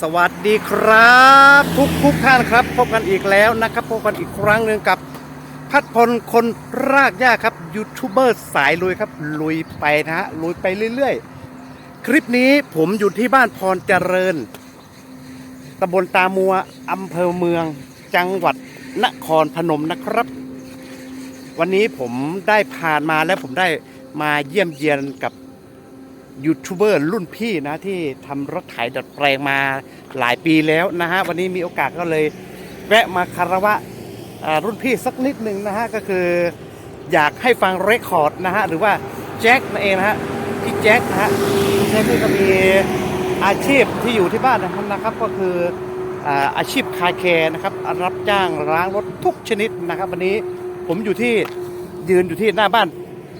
สวัสดีครับ ทุกทุกท่านครับ พบกันอีกแล้วนะครับพบกันอีกครั้งหนึ่งกับ พัดพลคนรากหญ้าครับยูทูบเบอร์สายลุยครับ ลุยไปนะฮะลุยไปเรื่อยๆ คลิปนี้ผมอยู่ที่บ้านพรเจริญตำบลตามัวอำเภอเมือง จังหวัดนครพนมนะครับ วันนี้ผมได้ผ่านมาและผมได้มาเยี่ยมเยียนกับ ยูทูบเบอร์รุ่นพี่นะที่ทำรถไถดัดแปลงมาหลายปีแล้วนะฮะวันนี้มีโอกาสก็เลยแวะมาคารวะรุ่นพี่สักนิดหนึ่งนะฮะก็คืออยากให้ฟังเรคคอร์ดนะฮะหรือว่าแจ็คนั่นเองนะฮะพี่แจ็คนะฮะพี่แจ็คนี่ก็มีอาชีพที่อยู่ที่บ้านนะครับนะครับก็คืออาอาชีพคาแคร์นะครับรับจ้างล้างรถทุกชนิดนะครับ วันนี้ผมอยู่ที่ยืนอยู่ที่หน้าบ้าน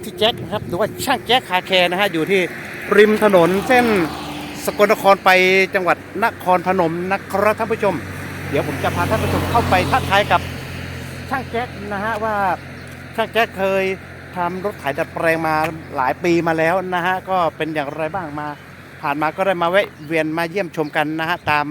ที่แจ็คนะครับหรือว่าช่างแจ็คคาแคร์นะฮะอยู่ที่ริมถนนเส้นสกลนครไปจังหวัดนครพนมนะครับท่านผู้ชม เดี๋ยวผมจะพาท่านผู้ชมเข้าไปทักทายกับช่างแจ็คนะฮะว่าช่างแจ็คเคยทำรถไถดัดแปลงมาหลายปีมาแล้วนะฮะก็เป็นอย่างไรบ้างมา ผ่านมาก็ได้มาแวะเวียนมาเยี่ยมชมกันนะฮะตาม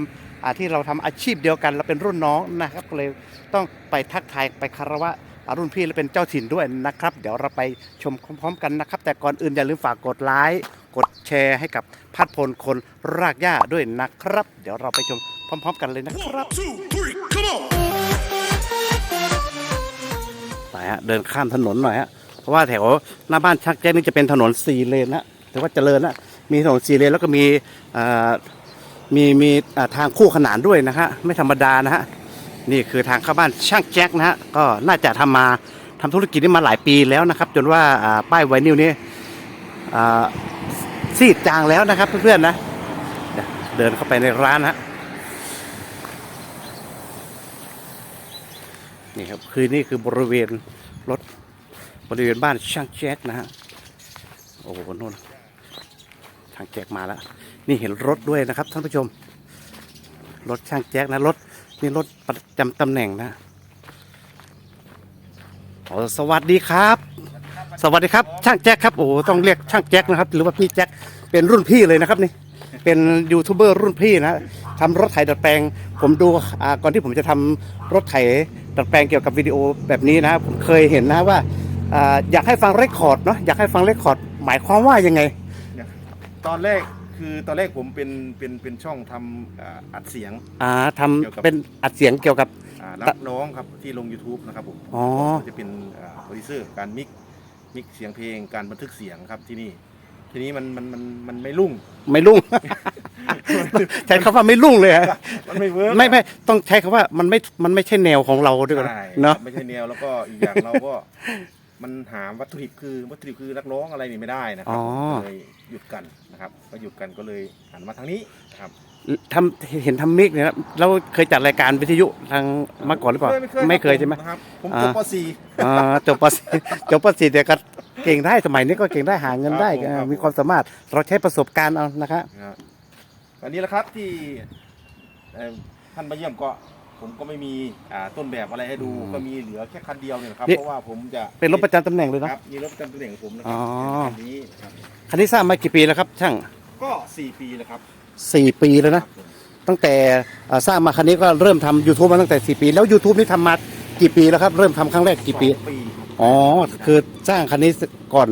ที่เราทำอาชีพเดียวกันเราเป็นรุ่นน้องนะครับก็เลยต้องไปทักทายไปคารวะ รุ่นพี่และเป็นเจ้าถิ่นด้วยนะครับ เดี๋ยวเราไปชมพร้อมๆกันนะครับ แต่ก่อนอื่นอย่าลืมฝากกดไลค์กดแชร์ให้กับพัดพลคนรากหญ้าด้วยนะครับ เดี๋ยวเราไปชมพร้อม ๆ กันเลยนะครับ One, two, three, come on! ไปฮะเดินข้ามถนนหน่อยฮะเพราะว่าแถวหน้าบ้านชักแจ๊กนี่จะเป็นถนนสี่เลนนะถือว่าเจริญนะมีถนนสี่เลนแล้วก็มีอ่ามีมีอ่าทางคู่ขนานด้วยนะฮะไม่ธรรมดานะฮะ นี่คือทางเข้าบ้านช่างแจ็คนะฮะก็น่าจะทำมาทำธุรกิจนี้มาหลายปีแล้วนะครับ จนว่าป้ายไวนิวนี้ซีดจางแล้วนะครับเพื่อนๆนะเดินเข้าไปในร้านนะฮะนี่ครับคือนี่คือบริเวณรถบริเวณบ้านช่างแจ็คนะฮะโอ้โหนู่นช่างแจ็คมาแล้ว นี่เห็นรถด้วยนะครับท่านผู้ชม รถช่างแจ็คนะรถ นี่รถประจำตำแหน่งนะโอสวัสดีครับ สวัสดีครับ ช่างแจ็คครับโอ้โหต้องเรียกช่างแจ็คนะครับ หรือว่าพี่แจ็คเป็นรุ่นพี่เลยนะครับนี่ เป็นยูทูบเบอร์รุ่นพี่นะทำรถไถดัดแปลง ผมดูอ่าก่อนที่ผมจะทำรถไถดัดแปลงเกี่ยวกับวิดีโอแบบนี้นะ ผมเคยเห็นนะว่าอ่าอยากให้ฟังเรคคอร์ดเนาะอยากให้ฟังเรคคอร์ดหมายความว่ายังไง ตอนแรก คือตอนแรกผมเป็นเป็นเป็นช่องทำอ่าอัดเสียง อ่าทำเกี่ยวกับเป็นอัดเสียงเกี่ยวกับ อ่ารับน้องครับที่ลง YouTube นะครับผมอ๋อก็จะเป็นอ่าโปรดิวเซอร์การมิกมิกเสียงเพลงการบันทึกเสียงครับที่นี่ ทีนี้มันมันมันมันไม่รุ่ง ไม่รุ่ง ใช้คำว่าไม่รุ่งเลยฮะมันไม่เวิร์กไม่ไม่ต้องใช้คำว่ามันไม่มันไม่ใช่แนวของเราด้วยใช่เนาะไม่ใช่แนวแล้วก็อีกอย่างเราก็ มันหาวัตถุดิบคือวัตถุดิบคือนักร้องอะไรนี่ไม่ได้นะครัอ๋อ ก็เลยหยุดกันนะครับ ก็หยุดกันก็เลยหันมาทางนี้นะครับ ทำเห็นทำมิกเนี่ยนะเราเคยจัดรายการวิทยุทางมาก่อนหรือเปล่าไม่เคยใช่ไหม นะครับผมอ่าจบป .4 อ่าจบปสี่จบปสี่แต่ก็เก่งได้สมัยนี้ก็เก่งได้หาเงินได้ครับผมครับมีความสามารถเราใช้ประสบการณ์เอานะครับครับอันนี้แหละครับที่เอ่อท่านมาเยี่ยมก็ ผมก็ไม่มีอ่าต้นแบบอะไรให้ดูอืมก็มีเหลือแค่คันเดียวเนี่ยนะครับ นี่ เพราะว่าผมจะเป็นรถประจำตำแหน่งเลยคเนาะรับมีรถประจำตำแหน่งของผมนะคอ๋รัอคันนี้ครับคันนี้สร้างมากี่ปีแล้วครับ ช่างก็สี่ปีแล้วครับสี่ปีแล้วนะครับผมตั้งแต่อ่าสร้างมาคันนี้ก็เริ่มทำ YouTube มาตั้งแต่สี่ปี แล้ว YouTube นี่ทำมากี่ปีแล้วครับ เริ่มทำครั้งแรกกี่ปี สองปีครับอ๋อ คือสร้างคันนี้ก่อน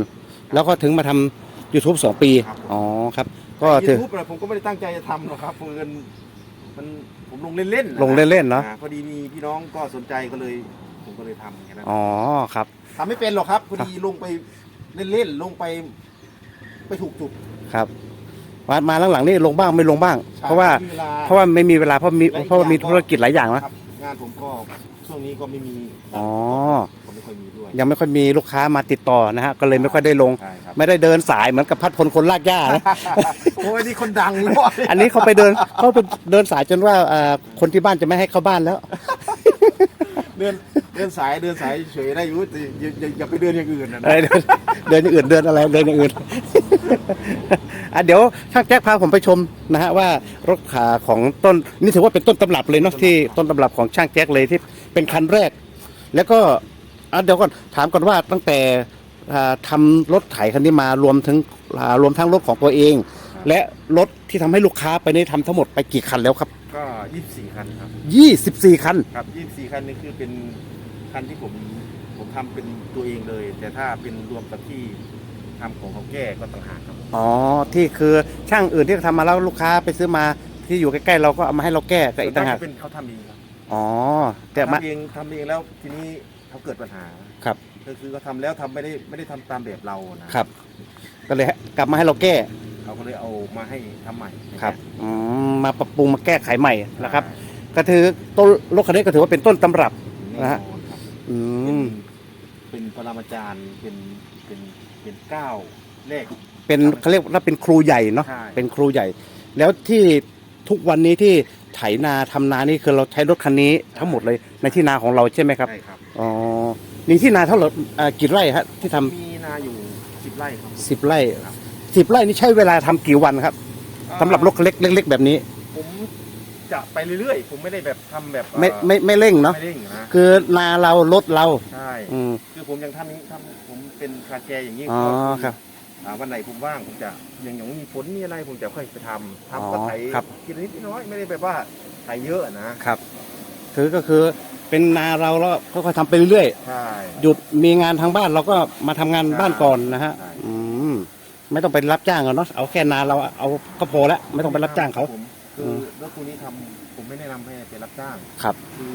แล้วก็ถึงมาทำ YouTube สองปีครับอ๋อครับ ก็ยูถือทูบผมก็ไม่ได้ตั้งใจจะทำหรอกครับเพื่อนมัน ผมลงเล่นๆะลงเล่นๆเนาะอ่พอดีมีพี่น้องก็สนใจก็เลยผมก็เลยทำแค่นั้นอ๋อครับ ทำไม่เป็นหรอกครับ พอดีลงไปเล่นๆลงไป ไปถูกจุดครับ มามาหลังๆนี่ลงบ้างไม่ลงบ้างใช่เพราะว่า ไม่มีเวลาเพราะว่าไม่มีเวลาเพราะมีและอีกเพราะว่ามีอย่างก็ธุรกิจหลายอย่างนะครับ งานผมก็ช่วงนี้ก็ไม่มีอ๋อก็ไม่ค่อ ยมีด้วยยังไม่ค่อยมีลูกค้ามาติดต่อนะฮะก็เลยไม่ค่อยได้ลง ใช่ครับ ไม่ได้เดินสายเหมือนกับพัดพลคนลากหญ้านะ โอ้ยนี่คนดังเลย อันนี้เขาไปเดินเขาไปเดินสายจนว่าเอ่อคนที่บ้านจะไม่ให้เข้าบ้านแล้ว เดินเดินสายเดินสายเฉยได้อยุติอย่าอย่าอย่าไปเดินอย่างอื่นนะ เอ้ยเดินเดินอย่างอื่นเดินอะไรเดินอย่างอื่น อะเดี๋ยวช่างแจ็คพาผมไปชมนะฮะว่ารถขาของต้นนี่ถือว่าเป็นต้นตำรับเลยเนาะที่ต้นตำรับของช่างแจ็คเลยที่เป็นคันแรก แล้วก็ อะเดี๋ยวก่อนถามก่อนว่าตั้งแต่อ่าทำรถไถคันนี้มารวมถึงอ่ารวมทั้งรถของตัวเอง และรถที่ทำให้ลูกค้าไปนี่ทำทั้งหมดไปกี่คันแล้วครับก็ยี่สี่คันครับ24 คัน ครับยี่สี่คันนี่คือเป็นคันที่ผมผมทำเป็นตัวเองเลย แต่ถ้าเป็นรวมกับที่ทำของเขาแก้ก็ต่างหากครับผมอ๋อ ที่คือช่างอื่นที่ทำมาแล้วลูกค้าไปซื้อมาที่อยู่ใกล้ๆเราก็เอามาให้เราแก้ก็อีกต่างหากส่วนมจะเป็นเขาทำเองครับอ๋อแต่มาทำเองทำเองแล้วทีนี้ เขาเกิดปัญหาครับ ก็คือเขาทำแล้วทำไม่ได้ไม่ได้ทำตามแบบเรานะครับ ก็เลยกลับมาให้เราแก้เขาก็เลยเอามาให้ทำใหม่ครับอืมมาปรับปรุงมาแก้ไขใหม่นะนะคครัรับบก็ถือต้นรถคันนี้ก็ถือว่าเป็นต้นตำรับแน่นะนฮะอนครับอืเป็นมเป็นปรมาจารย์เป็นเป็นเป็นก้าวแรก เป็นเขาเรียกว่าเป็นครูใหญ่เนาะใช่ เป็นครูใหญ่ แล้วที่ทุกวันนี้ที่ไถนาทำนานี่คือเราใช้รถคันนี้ทั้งหมดเลยในที่นาของเราใช่ไหมครับใช่ครับ อ๋อ นี่ที่นาเท่าไหร่อ่ากี่ไร่ฮะที่ทำมีนาอยู่สิบไร่ครับสิบไร่ครับสิบไร่นี่ใช้เวลาทำกี่วันครับสำหรับรถเล็กเล็ก ๆ แบบนี้ ผมจะไปเรื่อยๆ ผมไม่ได้แบบทำแบบไม่เอ่อไม่ไม่เร่งเนาะไม่เร่งนะคือนาเรารถเรา ใช่อืมคือผมยังทำอย่างนี้ทำผมเป็นคาแกอย่างนี้อ๋อก็ครับ อ่าวันไหนผมว่างผมจะอย่างอย่างมีฝนมีอะไรผมจะค่อยไปทำอ๋อทำก็ไถครับกินนิดน้อยไม่ได้แบบว่าไถเยอะนะครับ คือก็คือ เป็นนาเราแล้วค่อยๆทำไปเรื่อยใช่ ๆหยุดมีงานทางบ้านเราก็มาทำงานบ้านก่อนนะฮะใช่ อืมไม่ต้องไปรับจ้างเขาเนาะเอาแค่นาเราเอาก็พอแล้วไม่ต้องไปรับจ้างเขา ผมคือรถคูนี้ทำผมไม่แนะนำให้ไปรับจ้าง ครับ คือ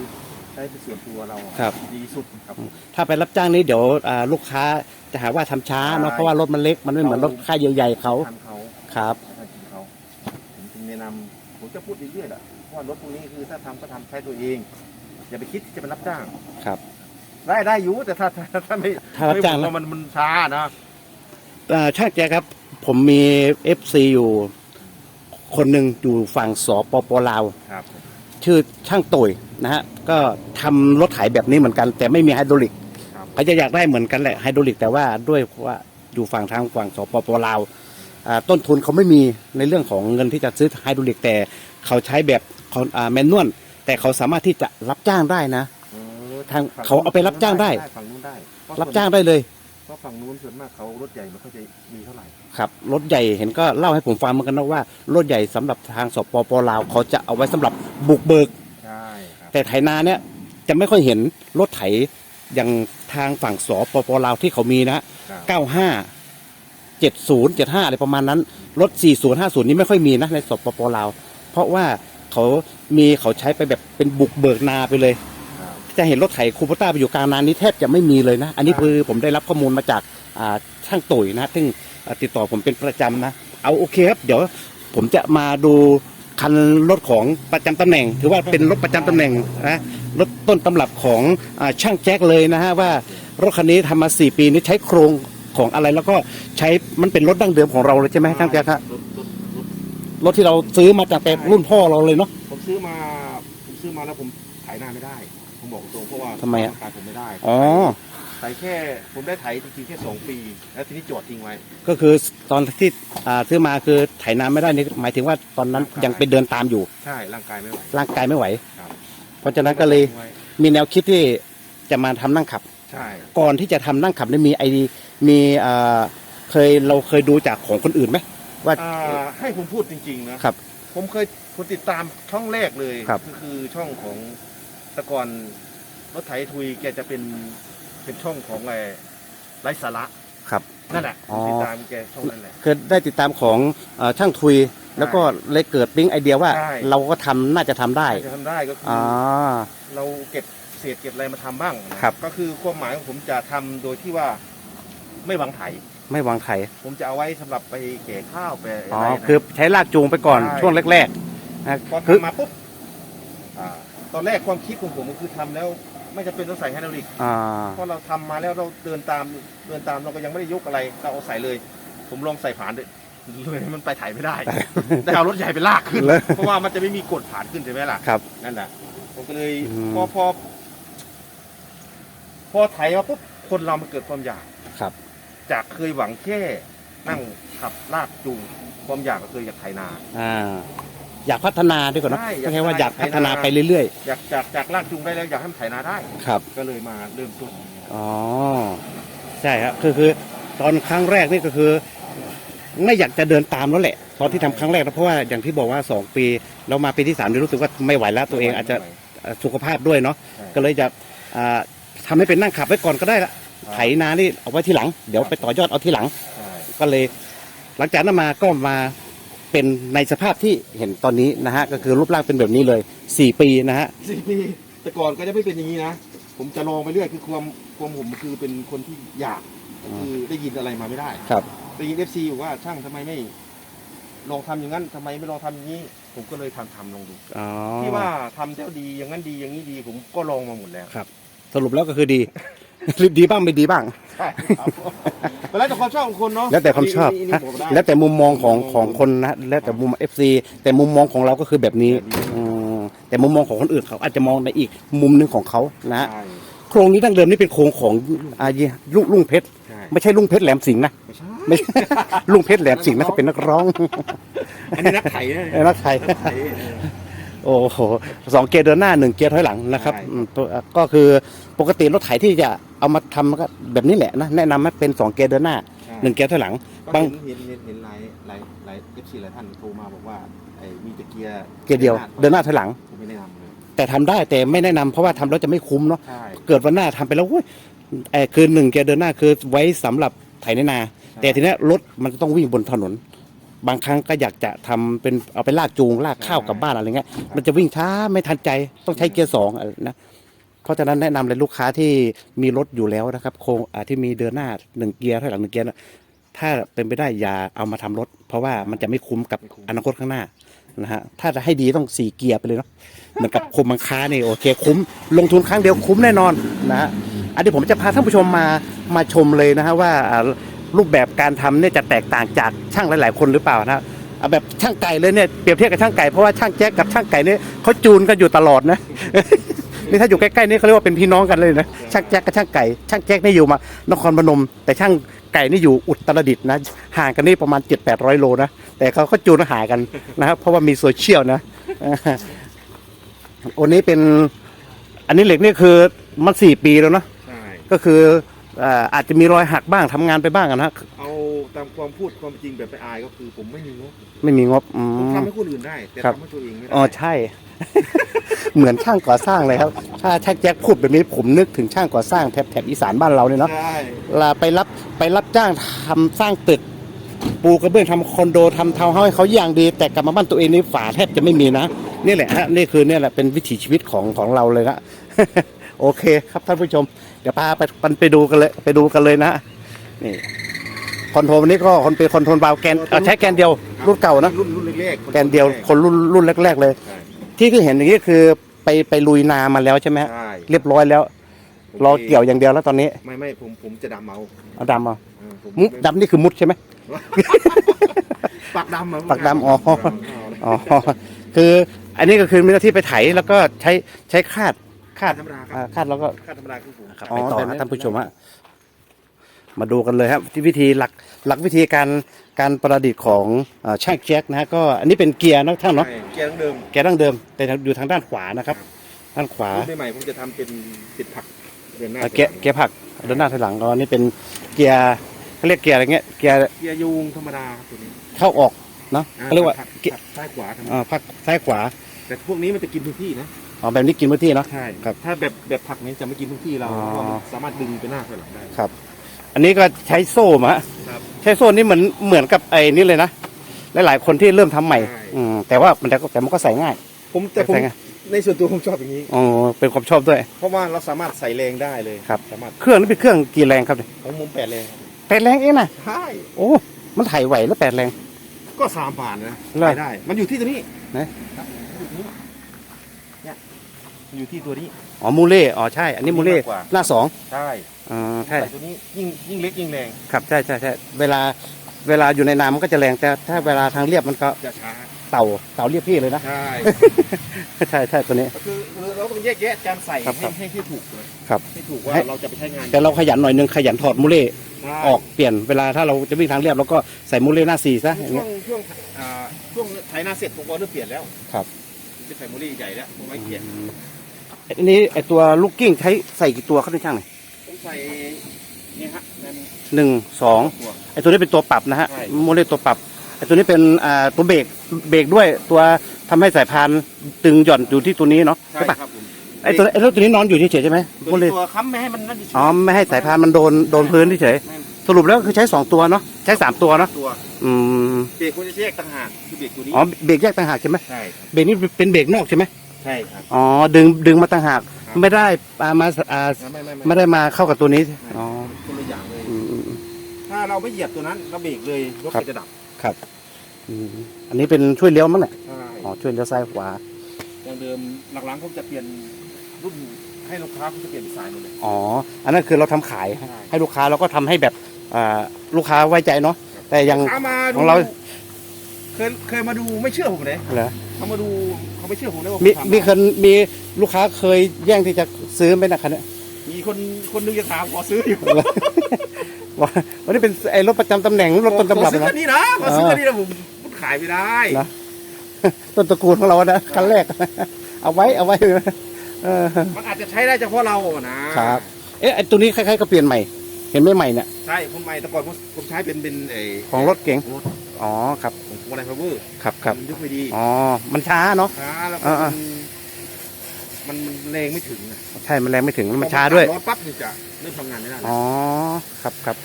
ใช้เป็นส่วนตัวเราอะครับ ดีสุดครับ ถ้าไปรับจ้างนี้เดี๋ยวอ่าลูกค้าจะหาว่าทำช้าเนาะใช่เพราะว่ารถมันเล็กมันไม่เหมือนรถค่ายใหญ่ๆเขาทำเขาครับถ้ากินเขาผมจึงแนะนำผมจะพูดเรื่อยๆแหละเพราะว่ารถพวกนี้คือถ้าทำก็ทำใช้ตัวเอง อย่าไปคิดที่จะเป็นรับจ้าง ครับ ได้ได้อยู่แต่ถ้าถ้าถ้าไม่ถ้ารับจ้าง ไม่นะมันมันช้านะอ่าช่างแจครับ ผมมีเอฟซีอยู่ คนหนึ่งอยู่ฝั่งสปปลาว ครับชื่อช่างตุยนะฮะ ก็ทำรถไถแบบนี้เหมือนกัน แต่ไม่มีไฮดรอลิกครับเขาจะอยากได้เหมือนกันแหละไฮดรอลิกแต่ว่าด้วยว่าอยู่ฝั่งทางฝั่งสปปลาวอ่าต้นทุนเขาไม่มีในเรื่องของเงินที่จะซื้อไฮดรอลิกแต่เขาใช้แบบแมนนวล แต่เขาสามารถที่จะรับจ้างได้นะเออทางฝั่เขาเอาไปรับจ้างได้ ฝั่งนู้นได้เพะรับจ้างได้เลยเพราะฝั่งนู้นส่วนมากเขารถใหญ่ไม่ค่อยจะมีเท่าไหร่ ครับรถใหญ่เห็นก็เล่าให้ผมฟังเหมือนกันนะว่ารถใหญ่สำหรับทางสปปลาวเขาจะเอาไว้สำหรับบุกเบิก ใช่ครับ แต่ไถนาเนี่ยจะไม่ค่อยเห็นรถไถอย่างทางฝั่งสปปลาวที่เขามีนะ ครับ95 70 75 อะไรประมาณนั้น รถ 40 50 นี่ไม่ค่อยมีนะในสปปลาว เพราะว่าเขา มีเขาใช้ไปแบบเป็นบุกเบิกนาไปเลยครับจะเห็นรถไถคูปต้าไปอยู่กลางนานี้แทบจะไม่มีเลยนะ อันนี้คือผมได้รับข้อมูลมาจากอ่าช่างตุ๋ยนะซึ่งอ่าติดต่อผมเป็นประจำนะ เอาโอเคครับ เดี๋ยวผมจะมาดูคันรถของประจำตำแหน่ง ถือว่าเป็นรถประจำตำแหน่งนะรถต้นตำรับของอาช่างแจ็คเลยนะฮะว่ารถคันนี้ทำมาสี่ปีนี้ใช้โครงของอะไรแล้วก็ใช้มันเป็นรถดั้งเดิมของเราเลยใช่ไหมช่างแจ็คฮะรถรถรถรถที่เราซื้อมาจากแต่รุ่นพ่อเราเลยเนาะผม ซื้อมาผมซื้อมาแล้วผมถ่ายหน้าไม่ได้ ผมบอกตรงเพราะว่าทำไมอะร่างกายผมไม่ได้อ๋อ ไถแค่ผมได้ไถจริงๆแค่สองปี แล้วทีนี้จอดทิ้งไว้ ก็คือตอนที่อ่าซื้อมาคือไถนาไม่ได้นี่หมายถึงว่าตอนนั้นยังเป็นเดินตามอยู่ ใช่ร่างกายไม่ไหวร่างกายไม่ไหว ครับเพราะฉะนั้นก็เลยทิ้งไว้มีแนวคิดที่จะมาทำนั่งขับ ใช่ ก่อนที่จะทำนั่งขับได้มีไอดีมีอ่าเคยเราเคยดูจากของคนอื่นไหมว่า อ่าให้ผมพูดจริงๆนะครับ ผมเคยผมติดตามช่องแรกเลยครับ ก็คือช่องของแตะกอนรถไถทุยแกจะเป็นเป็นช่องของอะไรไร้สาระครับ นั่นแหละผอ๋อมติดตามแกช่องนั้นแหละเคยได้ติดตามของเอ่อช่างทุย แล้วก็เลยเกิดปิ๊งไอเดียว่า ใช่ เราก็ทำน่าจะทำได้จะทำได้ก็คืออ๋อเราเก็บเศษเก็บอะไรมาทำบ้างนะครับ ก็คือความหมายของผมจะทำโดยที่ว่าไม่หวังไถ ไม่วางไข่ผมจะเอาไว้สำหรับไปแก่ข้าวไปอะอ๋อไรนะ คือใช้ลากจูงไปก่อนใช่ ช่วงแรกๆนะพอคือทำมาปุ๊บอ่าตอนแรกความคิดของผมก็คือทำแล้วไม่จำเป็นต้องใส่ไฮดรอลิกอ่าเพราะเราทำมาแล้วเราเดินตามเดินตามเราก็ยังไม่ได้ยกอะไรเราเอาใส่เลย ผมลองใส่ผ่านด้วยเลยมันไปถ่ายไม่ได้ แต่เอารถใหญ่ไปลากขึ้นเลยเพราะว่ามันจะไม่มีกดผ่านขึ้นใช่ไหมล่ะ ครับ นั่นแหละผมก็เลยอืม พอพอพอไถมาปุ๊บคนเรามันเกิดความอยากครับ จากเคยหวังแค่นั่งขับลากจูงความอยากก็คืออยากไถนา อ่า อยากพัฒนาด้วยก่อนเนอะใช่ไม่ใช่ว่าอยากอยากพัฒนาพัฒนาไปเรื่อยอยากจากจากลากจูงได้แล้วอยากให้มันไถนาได้ ๆ ครับ ก็เลยมาเริ่มต้นอ๋อ ใช่ครับคือคือตอนครั้งแรกนี่ก็คือ ไม่อยากจะเดินตามแล้วแหละ ตอนที่ทำครั้งแรกนะเพราะว่าอย่างที่บอกว่า 2 ปีเรามาปีที่3เนี่ยรู้สึกว่าไม่ไหวแล้วตัวเองอาจจะเอ่อสุขภาพด้วยเนาะ ใช่ก็เลยจะอ่าทำให้เป็นนั่งขับไว้ก่อนก็ได้ละครับ ไถนานี่เอาไว้ที่หลัง เดี๋ยวไปต่อยอดเอาที่หลัง ใช่ก็เลยหลังจากนั้นมาก็มาเป็นในสภาพที่เห็นตอนนี้นะฮะก็คือรูปร่างเป็นแบบนี้เลย 4 ปีนะฮะ สี่ปีแต่ก่อนก็จะไม่เป็นอย่างนี้นะ ผมจะลองไปเรื่อยคือความความผมคือเป็นคนที่อยากก็คือได้ยินอะไรมาไม่ได้ครับ ได้ยินเอฟซีบอกว่าช่างทำไมไม่ ลองทำอย่างนั้นทำไมไม่ลองทำอย่างนี้ ผมก็เลยทำทำลองดูอ๋อที่ว่าทำแล้วดีอย่างนั้นดีอย่างนี้ดี ผมก็ลองมาหมดแล้ว สรุปแล้วก็คือดี ดีบ้างไม่ดีบ้าง ใช่ครับแต่แล้วแต่ความชอบของคนเนาะแล้วแต่ความชอบนี่นี่ฮะผมได้แล้วแต่มุมมองของของคนนะแล้วแต่มุมเอฟซีแต่มุมมองของเราก็คือแบบนี้แบบนี้อืมแต่มุมมองของคนอื่นเขาอาจจะมองในอีกมุมหนึ่งของเขานะฮะใช่ โครงนี้ดั้งเดิมนี่เป็นโครงของอาเยลุลุงเพชรใช่ ไม่ใช่ลุงเพชรแหลมสิงห์นะไม่ใช่ ไม่ใช่ ลุงเพชรแหลมสิงห์นะเขาเป็นนักร้องอันนี้นักไถนะเออนักไทยนักไถเออ โอ้โหสองเกียร์เดินหน้าหนึ่งเกียร์ถอยหลังนะครับใช่ อืมตัวก็คือปกติรถไถที่จะเอามาทำก็แบบนี้แหละนะแนะนำให้เป็นสองเกียร์เดินหน้าใช่หนึ่งเกียร์ถอยหลังก็บางเห็นเห็นเห็นเห็นหลายหลายหลายเอฟซีหลายท่านโทรมาบอกว่าไอ้มีแต่เกียร์เกียร์เดียวเดินหน้าถอยหลัง ผมไม่แนะนำเลยแต่ทำได้แต่ไม่แนะนำเพราะว่าทำแล้วจะไม่คุ้มเนาะใช่ เกิดวันหน้าทำไปแล้วอุ้ยเออคือหนึ่งเกียร์เดินหน้าคือไว้สำหรับไถในนา แต่ทีเนี้ยรถมันจะต้องวิ่งบนถนน บางครั้งก็อยากจะทำเป็นเอาไปลากจูงลากข้าวกลับบ้านอะไรเงี้ยมันจะวิ่งช้าไม่ทันใจต้องใช้เกียร์สองอะไรนะเพราะฉะนั้นแนะนำเลยลูกค้าที่มีรถอยู่แล้วนะครับ โครงอ่าที่มีเดินหน้าหนึ่งเกียร์ถอยหลังหนึ่งเกียร์นะถ้าเป็นไปได้อย่าเอามาทำรถ เพราะว่ามันจะไม่คุ้มกับอนาคตข้างหน้านะฮะถ้าจะให้ดีต้องสี่เกียร์ไปเลยเนาะเหมือนกับคมบังค้านี่โอเคคุ้ม ลงทุนครั้งเดียวคุ้มแน่นอนนะฮะอันนี้ผมจะพาท่านผู้ชมมามาชมเลยนะฮะว่าอ่า รูปแบบการทำเนี่ยจะแตกต่างจากช่างหลาย ๆ คนหรือเปล่านะเอาแบบช่างไก่เลยเนี่ยเปรียบเทียบกับช่างไก่เพราะว่าช่างแจ๊กกับช่างไก่เนี่ยเขาจูนกันอยู่ตลอดนะ นี่ถ้าอยู่ใกล้ๆนี่เขาเรียกว่าเป็นพี่น้องกันเลยนะช่างแจ๊กกับช่างไก่ช่างแจ๊กนี่อยู่มานครพนม แต่ช่างไก่นี่อยู่อุตรดิตถ์นะห่างกันนี่ประมาณ 7 8 0 0 โลนะแต่เขาก็จูนหากันนะครับเพราะว่ามีโซเชียลนะโอันนี้เป็นอันนี้เหล็กนี่คือมันสี่ปีแล้วเนาะใช่ก็คือ อ่าอาจจะมีรอยหักบ้างทำงานไปบ้างอะนะเอาตามความพูดความจริงแบบไปอายก็คือผมไม่มีงบไม่มีงบอืผมม ทำให้คนอื่นได้ แต่ครับ ทำให้ตัวเองไม่ได้อ๋อใช่ เหมือนช่างก่อสร้างเลยครับ ถ้าช่างแจ็คพูดแบบนี้ผมนึกถึงช่างก่อสร้างแถบแถบอีสานบ้านเราเนี่ยเนาะ ใช่เวลาไปรับไปรับจ้างทำสร้างตึก ปูกระเบื้องทำคอนโดทำทาวน์เฮาส์ให้เขาอย่างดี แต่กลับมาบ้านตัวเองนี่ฝาแทบจะไม่มีนะนี่แหละฮะนี่คือเนี่ยแหละเป็นวิถีชีวิตของของเราเลยนะโอเคครับท่านผู้ชมเดี๋ยวพาไปไปไปดูกันเลยไปดูกันเลยนะนี่คอนโทรลวันนี้ก็คนเป็นคอนโทรลบาวแกนเอ่อใช้แกนเดียวรุ่นเก่านะรุ่นรุ่นเล็กๆแกนเดียวคนรุ่นรุ่นแรก ๆ เลย ใช่ที่ที่เห็นอย่างนี้คือไปไปลุยนามาแล้วใช่ไหมฮะใช่เรียบร้อยแล้ว ผมรอเกี่ยวอย่างเดียวแล้วตอนนี้ไม่ไม่ผมผมจะดำเอาเอาดำเอาเออผมมุดดำนี่คือมุดใช่ไหมปักดำอปักดำอ๋อเอาเลยอ๋อคืออันนี้ก็คือมีหน้าที่ไปไถแล้วก็ใช้ใช้คาด คาคาดดธรรมดาคอ่ารับคาดแล้วก็คาดธรรมดาคือผมไปต่อนะท่านผู้ชมฮะมาดูกันเลยครับที่วิธีหลักหลักวิธีการการประดิษฐ์ของอ่าช่างแจ็คนะฮะก็อันนี้เป็นเกียร์นะท่านเนาะใช่เกียร์เดิมแกยร์ดั้งเดิม แต่อยู่ทางด้านขวานะครับด้านขวา รุ่นใหม่ๆผมจะทำเป็นติดผักเดินหน้าอ่าเกียร์เกียร์ผักด้านหน้าถอยหลังก็อันนี้เป็นเกียร์เขาเรียกเกียร์อะไรเงี้ยเกียร์เกียร์ยูงธรรมดาครับตัวนี้เข้าออกเนาะเขาเรียกว่าผัเกียร์ผัซ้ายขวาธรรมดาอ่าผักซ้ายขวาแต่พวกนี้มันจะกินพื้นที่นะ อ๋อแบบนี้กินพื้นที่เนาะ ใช่ครับถ้าแบบแบบผักนี้จะไม่กินพื้นที่เราอ๋อ เพราะว่ามันสามารถดึงไปหน้าไปหลังได้ ครับ อันนี้ก็ใช้โซ่มาครับใช้โซ่นี่เหมือนเหมือนกับไอ้นี่เลยนะ หลายๆคนที่เริ่มทำใหม่ ใช่ อืมแต่ว่ามันแต่ก็แต่มันก็ใส่ง่าย ผมแต่ผมใส่ไง ในส่วนตัวผมชอบอย่างนี้ อ๋อเป็นความชอบด้วย เพราะว่าเราสามารถใส่แรงได้เลยครับ สามารถเครื่องนี่เป็นเครื่องกี่แรงครับเนี่ยของมุมแปดแรงครับแปดแรงเองนะใช่โอ้มันถ่ายไหวแล้วแปดแรง ก็สามผ่านนะเหรอไปได้ มันอยู่ที่ตัวนี้ไหนครับอยู่ที่นี่เนี่ยมัน อยู่ที่ตัวนี้ อ๋อมูเล่อ๋อใช่ อันนี้มูเล่มากกว่าหน้าสองใช่อ๋อใช่ใส่ตัวนี้ยิ่งยิ่งเล็กยิ่งแรงครับใช่ใช่ใช่เวลาเวลาอยู่ในน้ำมันก็จะแรงแต่ถ้าเวลาทางเรียบมันก็จะช้าเต่าเต่าเรียบพี่เลยนะใช่ใช่ใช่ตัวนี้ก็คือเราต้องแยกแยะการใส่ครับคให้รับให้ให้ถูกเลยครับให้ถูกว่าให้เราจะไปใช้งานแต่เราขยันหน่อยนึงขยันถอดมูเล่ใช่ออกเปลี่ยนเวลาถ้าเราจะวิ่งทางเรียบเราก็ใส่มูเล่หน้าสี่ซะอย่างช่วเงี้งยช่วงอ่าช่วงไถนาเสร็จผมก็เริ่มเปลี่ยนแล้วครับจะใส่โมลี่ใหญ่แล้วผมไว้เปลี่ยน อันนี้ไอตัวลูกกิ้งใช้ใส่กี่ตัวครับที่ช่างหน่อยผมใส่นี่ฮะนั่น หนึ่งสองตัวไอตัวนี้เป็นตัวปรับนะฮะใช่มูเล่ตัวปรับไอ้ตัวนี้เป็นอ่าตัวเบรกเบรกด้วยตัวทำให้สายพานตึงหย่อนอยู่ที่ตัวนี้เนาะใช่ใช่ปะครับผมไอ้ตัวไอ้รถตัวนี้นอนอยู่เฉยๆใช่ไหมตัวก็เลยตัวค้ำไม่ให้มันนั่นเฉยๆอ๋อไม่ให้สายพานมันโดนโดนพื้นเฉยไม่ๆสรุปแล้วคือใช้สองตัวเนาะใช้สามตัวเนาะตัวอืมเบรกควรจะแยกต่างหากคือเบรกตัวนี้อ๋อเบรกแยกต่างหากใช่ไหมใช่ครับเบรกนี่เป็นเบรกนอกใช่ไหม ใช่ครับ อ๋อดึงดึงมาต่างหากครับไม่ได้อ่ามาอ่าไม่ไม่ไม่ได้มาเข้ากับตัวนี้อ๋อคนละอย่างเลยอืมอืมอืม ถ้าเราไม่เหยียบตัวนั้นเราเบรกเลยรถครับ ก็จะดับครับอืมอันนี้เป็นช่วยเลี้ยวมั้งเนี่ยใช่อ๋อช่วยเลี้ยวซ้ายขวาอย่างเดิมหลังๆผมจะเปลี่ยนรุ่นให้ลูกค้าผมจะเปลี่ยนดีไซน์หมดเลย อ๋ออันนั้นคือเราทำขายใช่ ให้ลูกค้าเราก็ทำให้แบบอ่าลูกค้าไว้ใจเนาะแต่ยังลูกค้ามาดูของเรา เคยเคยมาดูไม่เชื่อผมเลย เหรอ เขามาดูเขาไม่เชื่อผมเลยว่ามีผทำมีคนมีลูกค้าเคยแย่งที่จะซื้อไหมนะคันเนี้ยมีคนคนนึงจะถามขอซื้ออยู่ว่าวันนี้เป็นไอ้รถประจำตำแหน่งรถต้นตำรับขอซื้อนะคันนี้นะขอซื้อคันนี้นะผมผมขายไม่ได้นะ ต้นตระกูลของเรานะคันแรก เอาไว้เอาไว้เออมันอาจจะใช้ได้เฉพาะเราอะนะครับเอ๊ะไอ้ตัวนี้คล้ายๆกับเปลี่ยนใหม่ เห็นไหมใหม่เนี่ยใช่ผมใหม่แต่ก่อนผมผมใช้เป็นเป็นไอ้ของรถเก๋งของรถ อ๋อครับของอะไรพาวเวอร์ครับครับมันยุคไม่ดีอ๋อมันช้าเนาะช้าแล้วอ่าก็อ่ามันมันมันแรงไม่ถึงนะใช่มันแรงไม่ถึงมันช้าด้วยพอรถปั๊บนี่จะเริ่มทำงานไม่ได้อ๋อครับครับ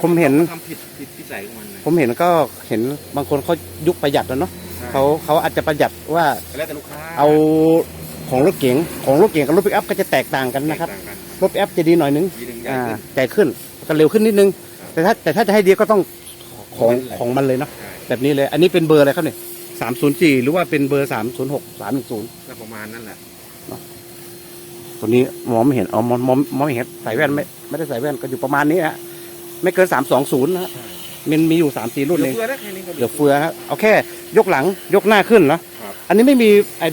ผมเห็นทำผิดผิดพิสัยของมันนะผมเห็นก็เห็นบางคนเขายุคประหยัดแล้วเนาะใช่เขาเขาอาจจะประหยัดว่าแล้วแต่ลูกค้าเอาของรถเก๋งของรถเก๋งกับรถปิกอัพก็จะแตกต่างกันนะครับแตกต่างกันรถปิกอัพจะดีหน่อยนึงทีหนึ่งใหญ่อ่าขึ้นใจขึ้นก็เร็วขึ้นนิดนึง แต่ถ้าแต่ถ้าจะให้ดีก็ต้อง ของขขอองงมัมันนเลเลยยเนาะแบบนี้เลย อันนี้เป็นเบอร์อะไรครับเนี่ยสามศูนย์สี่หรือว่าเป็นเบอร์สามศูนย์หกสามหนึ่งศูนย์ก็ประมาณนั้นแหละตัวนี้มองไม่เห็นอ๋อมองมองมองไม่เห็นใส่แว่นไม่ไม่ได้ใส่แว่นก็อยู่ประมาณนี้ฮะไม่เกินสามสองศูนย์นะฮะมันมีอยู่สามสี่รุ่นเหลืเออง เฟือนะแค่นี้ก็ เหลือเฟือครับเอาแค่ยกหลังยกหน้าขึ้นเนาะครับ อันนี้ไม่มีไอ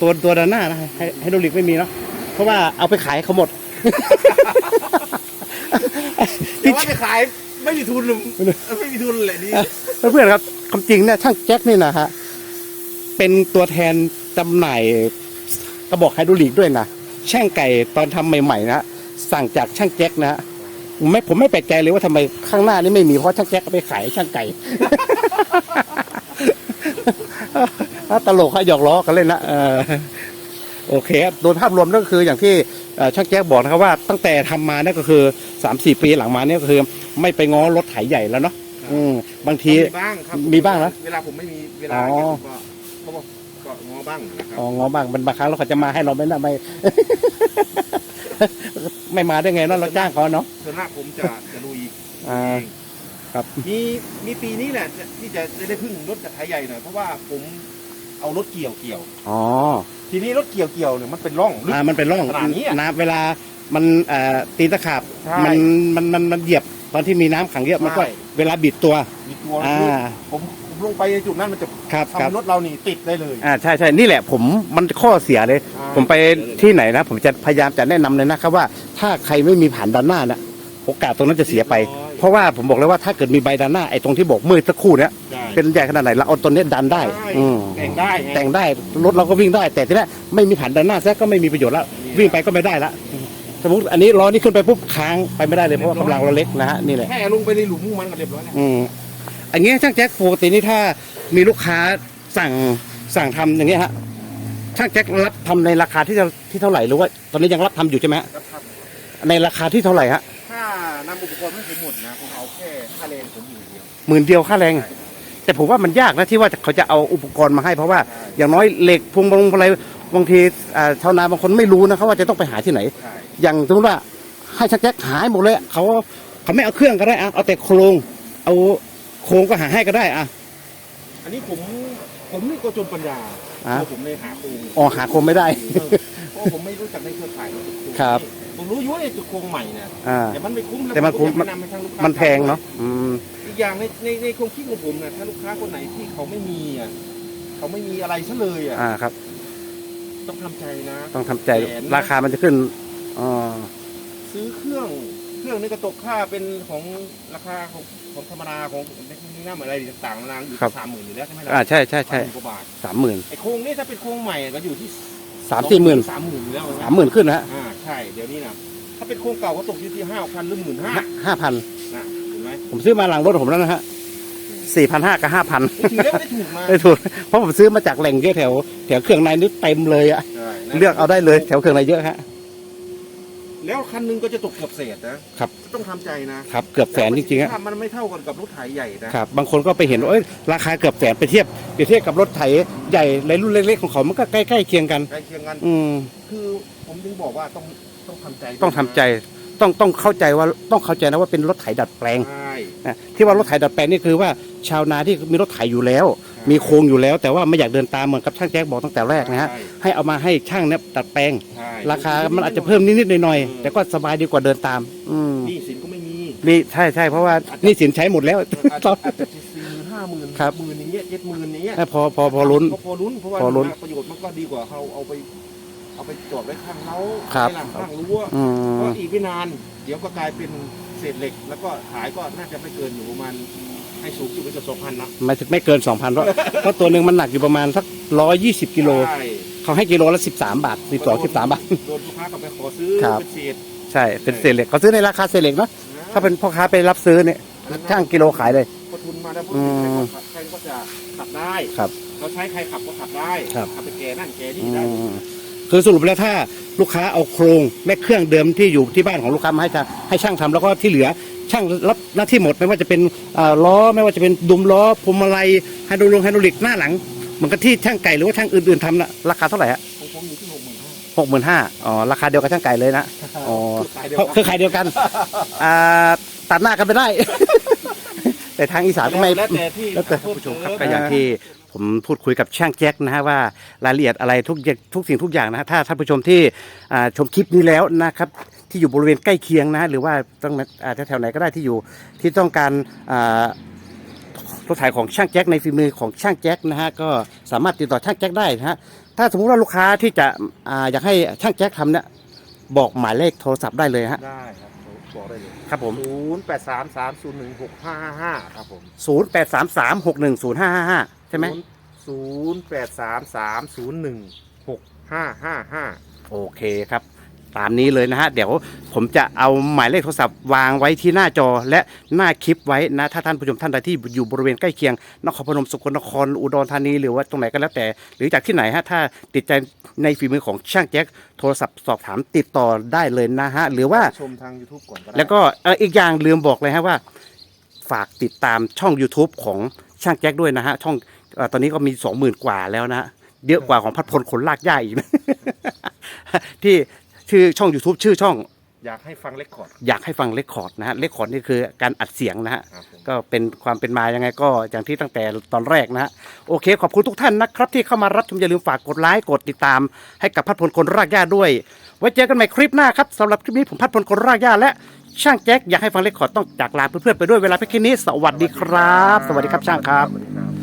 ตัวตัวด้านหน้านะให้ให้โดรลิกไม่มีเนาะเพราะว่าเอาไปขายเขาหมดแต่ว่าไปขาย ไม่มีทุนหรือไม่มีทุนเลยนี่เพื่อนครับความจริงเนี่ยช่างแจ็คนี่นะฮะเป็นตัวแทนจำหน่ายกระบอกไฮดรอลิกด้วยนะช่างไก่ตอนทำใหม่ๆนะสั่งจากช่างแจ็คนะผมไม่ผมไม่แปลกใจเลยว่าทำไมข้างหน้านี่ไม่มีเพราะช่างแจ็คไปขายช่างไก่ตลกเขาหยอกล้อกันเล่นนะเออ โอเคครับโดยภาพรวมก็คืออย่างที่เอ่อช่างแจ็คบอกนะครับว่าตั้งแต่ทำมาเนี่ยก็คือสามสี่ปีหลังมาเนี่ยก็คือ ไม่ไปง้อรถไถใหญ่แล้วเนาะอืมบางทีมีบ้างครับมีบ้างนะเวลาผมไม่มีเวลาอ๋อเนี่ยผมก็เขาบอกก็งอบ้างนะครับอ๋องอบ้างเป็นบางครั้งเราเขาจะมาให้เราไม่ได้ไม่ไม่มาได้ไงเนาะเราจ้างเขาเนาะส่วนมากผมจะจะลุยอ่าเองครับมีมีปีนี้แหละที่จะจะได้พึ่งรถจากไทยใหญ่หน่อยเพราะว่าผม เอารถเกี่ยวเกี่ยว อ๋อทีนี้รถเกี่ยวเกี่ยวเนี่ยมันเป็นร่องลึก อ่ามันเป็นร่องขนาดนี้อะน้ำเวลามันเอ่อตีนตะขาบใช่มันมันมันมันเหยียบตอนที่มีน้ำขังเยอะมันก็ใช่ เวลาบิดตัว มีตัวอ่า ลึกผมผมลงไปในจุดนั้นมันจะครับครับ ทำรถเรานี่ติดได้เลย อ่าใช่ใช่นี่แหละผมมันข้อเสียเลยผมไปที่ไหนนะ ผมจะพยายามจะแนะนำเลยนะครับว่า ถ้าใครไม่มีผ่านด้านหน้านะโอกาสตรงนั้นจะเสียไป เพราะว่าผมบอกเลยว่าถ้าเกิดมีใบด้านหน้าไอ้ตรงที่บอกมือสักครู่เนี้ยได้ เป็นใหญ่ขนาดไหนเราเอาตัวเนี้ยดันได้ ใช่อืมแต่งได้ไงแต่งได้รถเราก็วิ่งได้ แต่ทีนี้ไม่มีผ่านด้านหน้าซะก็ไม่มีประโยชน์แล้ววิ่งไปก็ไม่ได้ละสมมติอันนี้ล้อนี้ขึ้นไปปุ๊บค้างไปไม่ได้เลยเพราะว่ากำลังเราเล็กนะฮะนี่แหละ แค่ลงไปในหลุมมันก็เรียบร้อยแล้วอืมอันนี้ช่างแจ็คปกตินี่ถ้ามีลูกค้าสั่งสั่งทำอย่างเงี้ยฮะช่างแจ็ครับทำในราคาที่เท่าที่เท่าไหร่หรือว่า ตอนนี้ยังรับทำอยู่ใช่ไหมฮะครับครับในราคาที่เท่าไหร่ฮะถ้านำอุปกรณ์ให้ผมหมดนะผมเอาแค่ค่าแรงผมอยู่เดียวหมื่นเดียวค่าแรงใช่แต่ผมว่ามันยากนะที่ว่าเขาจะเอาอุปกรณ์มาให้เพราะว่าอย่างน้อยเหล็กพวงมาลงอะไรบางทีอ่าชาวนาบางคนไม่รู้นะครับว่าจะต้องไปหาที่ไหน ใช่อย่างสมมติว่าให้ช่างแจ็คหายหมดเลยเขาเขาไม่เอาเครื่องก็ได้อะเอาแต่โครง เอาโครงก็หาให้ก็ได้อะ อันนี้ผมผมนี่ก็จนปัญญาอะ เพราะผมเลยหาโครงอ๋อหาโครงไม่ได้เออเพราะผมไม่รู้จักในเครือข่ายของโงครับ ผมรู้อยู่ว่าไอ้จุดโครงใหม่เนี่ยอ่า แต่มันไม่คุ้มแล้วแต่มันคุ้ม ผก็อยากแะนำให้ทางลูกค้ามันแพงเนาะอืม อีกอย่างในในในความคิดของผมนะถ้าลูกค้าคนไหนที่เขาไม่มีอะเขาไม่มีอะไรซะเลยอะอ่าครับ ต้องทำใจนะ ต้องทำใจแสนนะ ราคามันจะขึ้นอ๋อซื้อเครื่องเครื่องนี่ก็ตกค่าเป็นของราคาของของธรรมดาของในที่น้าอะไรต่างๆนานาอยู่สามหมื่นอยู่แล้วใช่ไหมล่ะอ่าใช่ใช่ใช่30,000กว่าบาทสามหมื่นไอ้โครงนี่ถ้าเป็นโครงใหม่ก็อยู่ที่ สามสี่หมื่นสามหมื่นอยู่แล้วนะสามหมื่นขึ้นนะฮะอ่าใช่เดี๋ยวนี้นะถ้าเป็นโครงเก่าก็ตกอยู่ที่ห้าพันหรือหมื่นห้าห้าพันนะเห็นไหมผมซื้อมาหลังรถผมแล้วนะฮะสี่พันห้ากับห้าพันถือแล้วไม่ได้ถูกมาไม่ถูกเพราะผมซื้อมาจากแหล่งเยอะแถวแถวเครื่องในนี่เต็มเลยอะใช่นะเลือกเอาได้เลยแถวเครื่องในเยอะฮะ แล้วคันหนึงก็จะตกเกือบเศษนะครับ ต้องทำใจนะครับเกือบแสนจริงๆอะถ้ามันไม่เท่ากันกับรถไถใหญ่นะครับ บางคนก็ไปเห็นว่าเอ้ยราคาเกือบแสนไปเทียบไปเทียบกับรถไถใหญ่ในรุ่นเล็กๆของเขามันก็ใกล้ๆเคียงกัน ใกล้เคียงกันอืม คือผมถึงบอกว่าต้องต้องทำใจต้องทำใจต้องต้องเข้าใจว่าต้องเข้าใจนะว่าเป็นรถไถดัดแปลงใช่นะที่ว่ารถไถดัดแปลงนี่คือว่าชาวนาที่มีรถไถอยู่แล้ว มีโครงอยู่แล้ว แต่ว่าไม่อยากเดินตามเหมือนกับช่างแจ๊คบอกตั้งแต่แรกนะฮะใช่ให้เอามาให้ช่างเนี่ยดัดแปลง ใช่ราคามันอาจจะเพิ่มนิดๆหน่อยๆแต่ก็สบายดีกว่าเดินตาม อืมหนี่สินก็ไม่มีนี่ใช่ใช่เพราะว่านี่สินใช้หมดแล้ว อาจจะอาจจะสี่หมื่นห้าหมื่นครับ หมื่นอย่างเงี้ยเจ็ดหมื่นอย่างเงี้ยพอพอพอลุ้น ก็พอลุ้นเพราะว่าพอลุ้นประโยชน์มันก็ดีกว่าเขาเอาไป เอาไปจอดไว้ข้างเล้าครับไว้หลังข้างรั้วอืเพมราะอีกไม่นาน เดี๋ยวก็กลายเป็นเศษเหล็ก แล้วก็ขายก็น่าจะไม่เกินอยู่ประมาณ ให้สูงอยู่ไปเกือบสองพันนะไม่ไม่เกิน2,000เพราะเพราะตัวหนึ่งมันหนักอยู่ประมาณสักร้อยยี่สิบกิโลใช่เขาให้กิโลละสิบสามบาทสิบสองสิบสามบาท โดนลูกค้ากลับไปขอซื้อครับ เป็นเศษใช่เป็นเศษเหล็กเขาซื้อในราคาเศษเหล็กเนาะถ้าเป็นพ่อค้าไปรับซื้อเนี่ยช่างกิโลขายเลย พอทุนมาแล้วพวกอืมใครก็จะขับได้ครับเราใช้ใครขับก็ขับได้ครับ ขับไปแกนั่นแกนี่อืได้มคือสรุปแล้วถ้าลูกค้าเอาโครงและเครื่องเดิมที่อยู่ที่บ้านของลูกค้ามาให้ช่างให้ช่างทำแล้วก็ที่เหลือ ช่างรับหน้าที่หมดไม่ว่าจะเป็นเอ่อล้อไม่ว่าจะเป็นดุมล้อพวงมาลัยไฮดรอลงไฮดรอลิกหน้าหลังเหมือนกับที่ช่างไก่หรือว่าช่างอื่นๆทำนะราคาเท่าไหร่ฮะของผมอยู่ที่หกหมื่นห้าหกหมื่นห้าอ๋อราคาเดียวกับช่างไก่เลยนะอ๋อขายเดียวเพราะกันคือขายเดียวกันอ่าตัดหน้ากันไปได้ แต่ทางอีสานก็ไม่แล้วแต่ที่แล้วแต่เพิ่มผู้ชมครับเติก็อย่างที่ผมพูดคุยกับช่างแจ็คนะฮะว่ารายละเอียดอะไรทุกอย่างทุกสิ่งทุกอย่างนะฮะถ้าท่านผู้ชมที่อ่าชมคลิปนี้แล้วนะครับ ที่อยู่บริเวณใกล้เคียงนะฮะหรือว่าต้องอ่าแถวๆไหนก็ได้ที่อยู่ที่ต้องการอ่ารถถ่ายของช่างแจ็คในฝีมือของช่างแจ็คนะฮะก็สามารถติดต่อช่างแจ็คได้นะฮะถ้าสมมุติว่าลูกค้าที่จะอาอยากให้ช่างแจ็คทำเนี่ยบอกหมายเลขโทรศัพท์ได้เลยฮะได้ครับบอกได้เลยครับผมศูนย์แปดสามสามศูนย์หนึ่งหกห้าห้าห้าครับผมศูนย์แปดสามสามหกหนึ่งศูนย์ห้าห้าห้าใช่ไหมศูนย์แปดสามสามศูนย์หนึ่งหกห้าห้าห้าโอเคครับ ตามนี้เลยนะฮะ เดี๋ยวผมจะเอาหมายเลขโทรศัพท์วางไว้ที่หน้าจอและหน้าคลิปไว้นะถ้าท่านผู้ชมท่านใดที่อยู่บริเวณใกล้เคียงนครพนมสกลนครอุดรธานีหรือว่าตรงไหนก็แล้วแต่ หรือจากที่ไหนฮะถ้าติดใจในฝีมือของช่างแจ็คโทรศัพท์สอบถามติดต่อได้เลยนะฮะหรือว่าชมทาง YouTube ก่อนก็ได้แล้วก็เอ่ออีกอย่างลืมบอกเลยฮะว่า ฝากติดตามช่อง YouTube ของช่างแจ็คด้วยนะฮะ ช่องเออตอนนี้ก็มีสองหมื่นกว่าแล้วนะฮะเยอะกว่าของพัดพลขนลากหญ้าอีกนะ ที่ ชื่อช่อง YouTube ชื่อช่องอยากให้ฟังเลคคอร์ด อยากให้ฟังเลคคอร์ดนะฮะเลคคอร์ดนี่คือการอัดเสียงนะฮะครับผม ก็เป็นความเป็นมายังไงก็อย่างที่ตั้งแต่ตอนแรกนะฮะโอเค ขอบคุณทุกท่านนะครับ ที่เข้ามารับชมอย่าลืมฝากกดไลค์กดติดตาม ให้กับพัดพลคนรากหญ้าด้วย ไว้เจอกันใหม่คลิปหน้าครับสำหรับคลิปนี้ผมพัดพลคนรากหญ้าและช่างแจ็คอยากให้ฟังเลคคอร์ดต้องจากลาเพื่อนๆไปด้วยเวลาเพียงแค่นี้สวัสดีครับ สวัสดีครับช่างครับ สวัสดีครับ